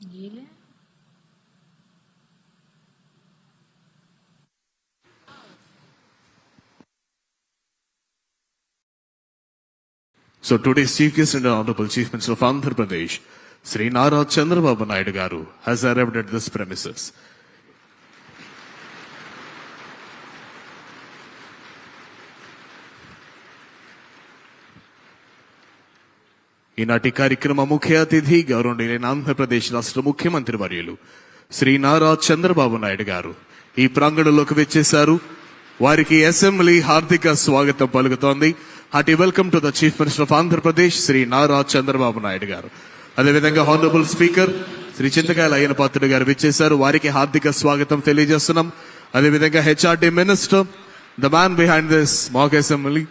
ये। So today chief guest and honourable chief minister of Andhra Pradesh Shri Nara Chandrababu Naidu garu has arrived at this premises ఈనాటి కార్యక్రమ ముఖ్య అతిథి గౌరవనీయులైన ఆంధ్రప్రదేశ్ రాష్ట్ర ముఖ్యమంత్రి వర్యులు శ్రీ నారా చంద్రబాబు నాయుడు గారు. ఈ ప్రాంగణంలోకి వచ్చేశారు. వారికి అసెంబ్లీ హార్దిక స్వాగతం పలుకుతోంది. Hearty welcome to the chief minister of Andhra Pradesh Shri Nara Chandrababu Naidu garu. అదేవిధంగా హానరబుల్ స్పీకర్ శ్రీ చింతకాయల అయ్యన పాత్రుడు గారు విచ్చేశారు. వారికి హార్దిక స్వాగతం తెలియజేస్తున్నాం. అదేవిధంగా HRD minister the man behind this mock assembly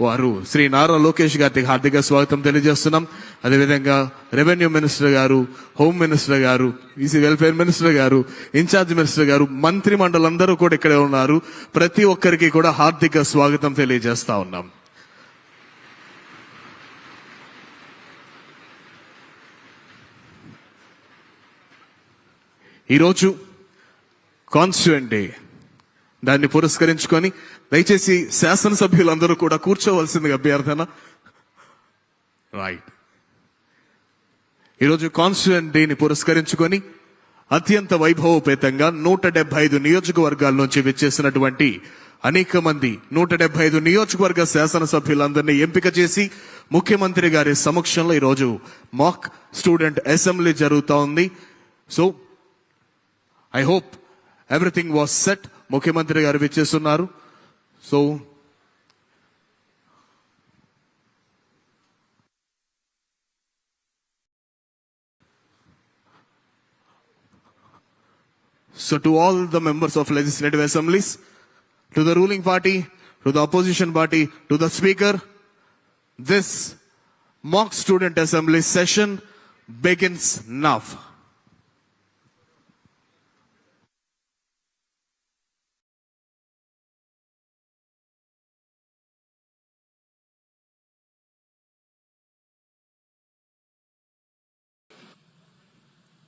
వారు శ్రీ నారా లోకేష్ గారికి హార్దిక స్వాగతం తెలియజేస్తున్నాం. అదేవిధంగా revenue minister garu home minister garu EC welfare minister garu incharge minister garu మంత్రి మండలందరూ కూడా ఇక్కడే ఉన్నారు. ప్రతి ఒక్కరికి కూడా హార్దిక స్వాగతం తెలియజేస్తా ఉన్నాం. ఈరోజు కాన్స్టిట్యూంట్ డే. దాన్ని పురస్కరించుకొని దయచేసి శాసనసభ్యులందరూ కూడా కూర్చోవలసిందిగా అభ్యర్థన. రైట్ ఈరోజు కాన్స్టిట్యూంట్ డేని పురస్కరించుకొని అత్యంత వైభవోపేతంగా నూట డెబ్బై ఐదు నియోజకవర్గాల నుంచి విచ్చేసినటువంటి అనేక మంది నూట డెబ్బై ఐదు నియోజకవర్గ శాసనసభ్యులందరినీ ఎంపిక చేసి ముఖ్యమంత్రి గారి సమక్షంలో ఈరోజు మాక్ స్టూడెంట్ అసెంబ్లీ జరుగుతా ఉంది. So I hope everything was set. ముఖ్యమంత్రి గారు విచ్చేస్తున్నారు. So So to all the members of legislative assemblies, to the ruling party, to the opposition party, to the speaker, this mock student assembly session begins now.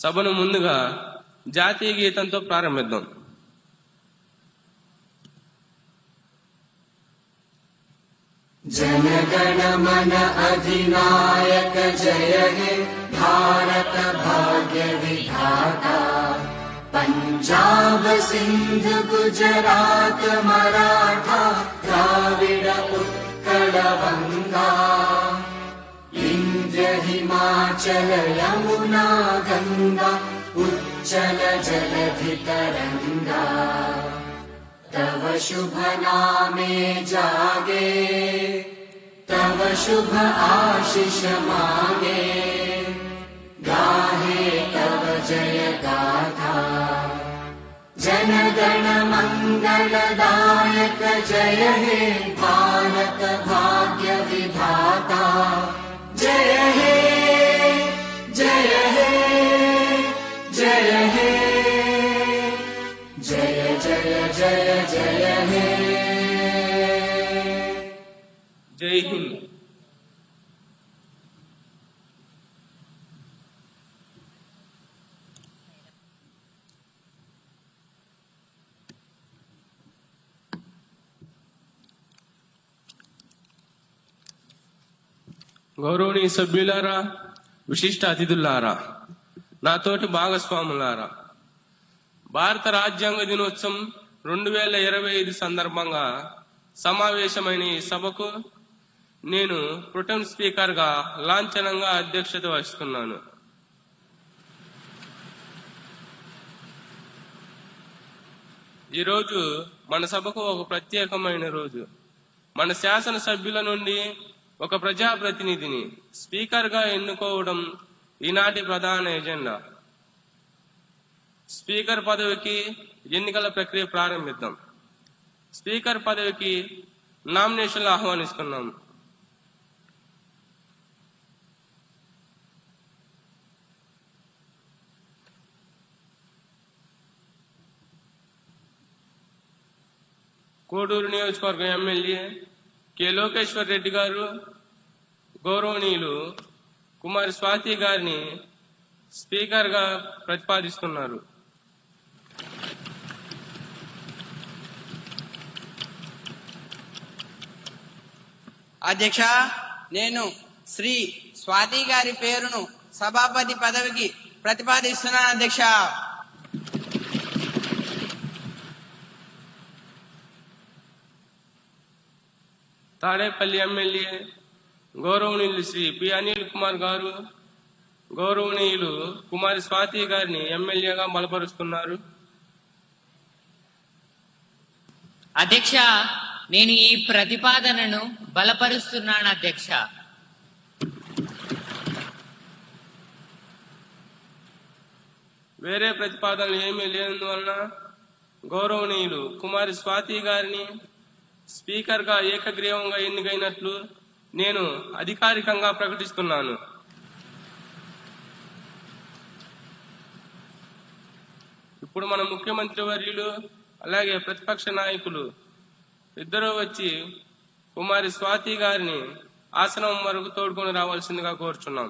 సభను ముందుగా జాతీయ గీతంతో ప్రారంభిద్దాం जनगणमन अधिनायक जय हे भारत भाग्य विधाता पञ्जाब सिन्ध गुजरात मराठा द्राविड उत्कल गङ्गा इन्द्र हिमाचल यमुना गङ्गा उच्चल जलधितरङ्गा तव शुभ नामे जागे तव शुभ आशिष मागे। गाहे तव जय गाथा जनगण मङ्गलदायक जय हे भारत भाग्य विधाता जय हे గౌరవనీయ సభ్యులారా విశిష్ట అతిథులారా నాతోటి భాగస్వాములారా భారత రాజ్యాంగ దినోత్సవం రెండు వేల ఇరవై ఐదు సందర్భంగా సమావేశమైన ఈ సభకు నేను ప్రొటెం స్పీకర్గా లాంఛనంగా అధ్యక్షత వహిస్తున్నాను. ఈ రోజు మన సభకు ఒక ప్రత్యేకమైన రోజు. మన శాసన సభ్యుల నుండి ఒక ప్రజాప్రతినిధిని స్పీకర్గా ఎన్నుకోవడం ఈనాటి ప్రధాన ఎజెండా. స్పీకర్ పదవికి ఎన్నికల ప్రక్రియ ప్రారంభిద్దాం. స్పీకర్ పదవికి నామినేషన్లు ఆహ్వానిస్తున్నాం. కోడూరు నియోజకవర్గం ఎమ్మెల్యే కె. లోకేశ్వర్ రెడ్డి గారు గౌరవనీయులు కుమారి స్వాతి గారిని స్పీకర్గా ప్రతిపాదిస్తున్నారు. అధ్యక్ష నేను శ్రీ స్వాతి గారి పేరును సభాపతి పదవికి ప్రతిపాదిస్తున్నాను అధ్యక్ష. తాడేపల్లి ఎమ్మెల్యే గౌరవనీయులు శ్రీ పి అనిల్ కుమార్ గారు గౌరవనీయులు కుమారి స్వాతి గారిని ఎమ్మెల్యేగా బలపరుస్తున్నారు అధ్యక్ష నేను ఈ ప్రతిపాదనను బలపరుస్తున్నాను అధ్యక్ష. వేరే ప్రతిపాదనలు ఏమీ లేనందువలన గౌరవనీయులు కుమారి స్వాతి గారిని స్పీకర్గా ఏకగ్రీవంగా ఎన్నికైనట్లు నేను అధికారికంగా ప్రకటిస్తున్నాను. ఇప్పుడు మన ముఖ్యమంత్రి వర్యులు అలాగే ప్రతిపక్ష నాయకులు ఇద్దరూ వచ్చి కుమారి స్వాతి గారిని ఆసనం వరకు తోడుకొని రావాల్సిందిగా కోరుచున్నాం.